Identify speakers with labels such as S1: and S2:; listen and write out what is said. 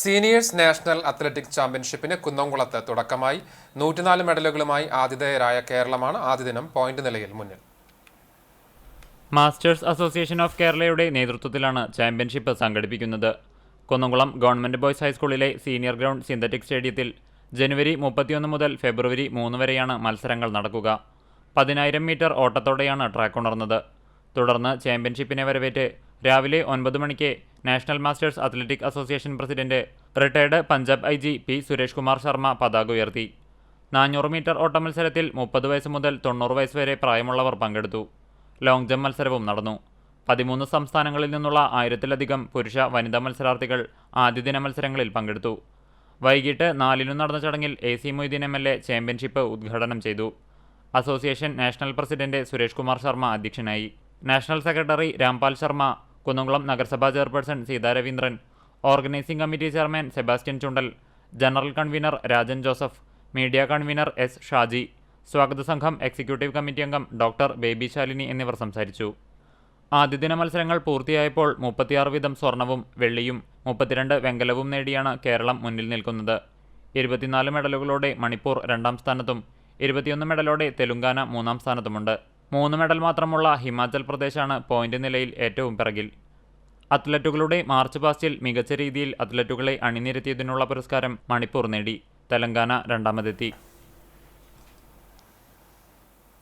S1: Seniors national athletic ചാമ്പ്യൻഷിപ്പിന് കുന്നംകുളത്ത് തുടക്കമായി. നൂറ്റിനാല് മെഡലുകളുമായി ആതിഥേയരായ കേരളമാണ് ആദ്യ ദിനം പോയിന്റ് നിലയിൽ മുന്നിൽ.
S2: മാസ്റ്റേഴ്സ് അസോസിയേഷൻ ഓഫ് കേരളയുടെ നേതൃത്വത്തിലാണ് ചാമ്പ്യൻഷിപ്പ് സംഘടിപ്പിക്കുന്നത്. കുന്നംകുളം ഗവൺമെന്റ് ബോയ്സ് ഹൈസ്കൂളിലെ സീനിയർ ഗ്രൗണ്ട് സിന്തറ്റിക് സ്റ്റേഡിയത്തിൽ ജനുവരി മുപ്പത്തിയൊന്ന് മുതൽ ഫെബ്രുവരി മൂന്ന് വരെയാണ് മത്സരങ്ങൾ നടക്കുക. പതിനായിരം മീറ്റർ ഓട്ടത്തോടെയാണ് ട്രാക്ക് ഉണർന്നത് തുടർന്ന് ചാമ്പ്യൻഷിപ്പിനെ വരവേറ്റ് രാവിലെ ഒൻപത് മണിക്ക് national masters athletic association president retired Punjab I G P Suresh Kumar Sharma പതാക ഉയർത്തി. നാനൂറ് മീറ്റർ ഓട്ട മത്സരത്തിൽ മുപ്പത് വയസ്സ് മുതൽ തൊണ്ണൂറ് വയസ്സ് വരെ പ്രായമുള്ളവർ പങ്കെടുത്തു. ലോങ് ജമ്പ് മത്സരവും നടന്നു. പതിമൂന്ന് സംസ്ഥാനങ്ങളിൽ നിന്നുള്ള ആയിരത്തിലധികം പുരുഷ വനിതാ മത്സരാർത്ഥികൾ ആദ്യദിന മത്സരങ്ങളിൽ പങ്കെടുത്തു. വൈകിട്ട് നാലിനു നടന്ന ചടങ്ങിൽ A C Moideen M L A championship ഉദ്ഘാടനം ചെയ്തു. Association national president Suresh Kumar Sharma അധ്യക്ഷനായി. നാഷണൽ സെക്രട്ടറി രാംപാൽ ശർമ്മ കുന്നംകുളം നഗരസഭാ chairperson Seetha Raveendran organising committee chairman Sebastian Chundal general convener Rajan Joseph media convener S Shaji സ്വാഗത സംഘം executive committee അംഗം doctor baby Shalini എന്നിവർ സംസാരിച്ചു. ആദ്യദിന മത്സരങ്ങൾ പൂർത്തിയായപ്പോൾ മുപ്പത്തിയാറ് വീതം സ്വർണവും വെള്ളിയും മുപ്പത്തിരണ്ട് വെങ്കലവും നേടിയാണ് കേരളം മുന്നിൽ നിൽക്കുന്നത്. ഇരുപത്തിനാല് മെഡലുകളോടെ മണിപ്പൂർ രണ്ടാം സ്ഥാനത്തും ഇരുപത്തിയൊന്ന് മെഡലോടെ തെലുങ്കാന മൂന്നാം സ്ഥാനത്തുമുണ്ട്. മൂന്ന് മെഡൽ മാത്രമുള്ള ഹിമാചൽ പ്രദേശാണ് പോയിന്റ് നിലയിൽ ഏറ്റവും പിറകിൽ. അത്ലറ്റുകളുടെ മാർച്ച് പാസ്റ്റിൽ മികച്ച രീതിയിൽ അത്ലറ്റുകളെ അണിനിരത്തിയതിനുള്ള പുരസ്കാരം മണിപ്പൂർ നേടി. തെലങ്കാന രണ്ടാമതെത്തി.